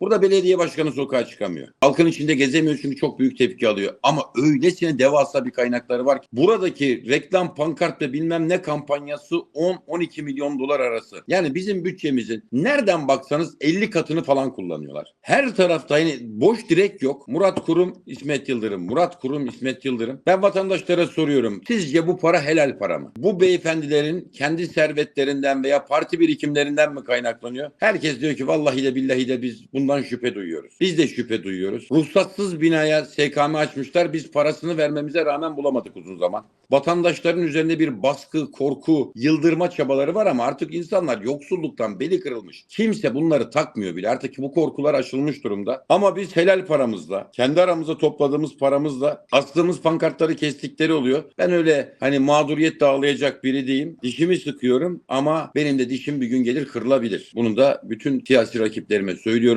Burada belediye başkanı sokağa çıkamıyor. Halkın içinde gezemiyor çünkü çok büyük tepki alıyor. Ama öylesine devasa bir kaynakları var ki buradaki reklam pankart ve bilmem ne kampanyası 10-12 milyon dolar arası. Yani bizim bütçemizin nereden baksanız 50 katını falan kullanıyorlar. Her tarafta yani boş direk yok. Murat Kurum, İsmet Yıldırım. Murat Kurum, İsmet Yıldırım. Ben vatandaşlara soruyorum. Sizce bu para helal para mı? Bu beyefendilerin kendi servetlerinden veya parti birikimlerinden mi kaynaklanıyor? Herkes diyor ki vallahi de billahi de biz bundan şüphe duyuyoruz. Biz de şüphe duyuyoruz. Ruhsatsız binaya SKM açmışlar. Biz parasını vermemize rağmen bulamadık uzun zaman. Vatandaşların üzerinde bir baskı, korku, yıldırma çabaları var ama artık insanlar yoksulluktan beli kırılmış. Kimse bunları takmıyor bile. Artık bu korkular aşılmış durumda. Ama biz helal paramızla, kendi aramızda topladığımız paramızla astığımız pankartları kestikleri oluyor. Ben öyle hani mağduriyet dağlayacak biri değilim. Dişimi sıkıyorum ama benim de dişim bir gün gelir kırılabilir. Bunu da bütün siyasi rakiplerime söylüyorum.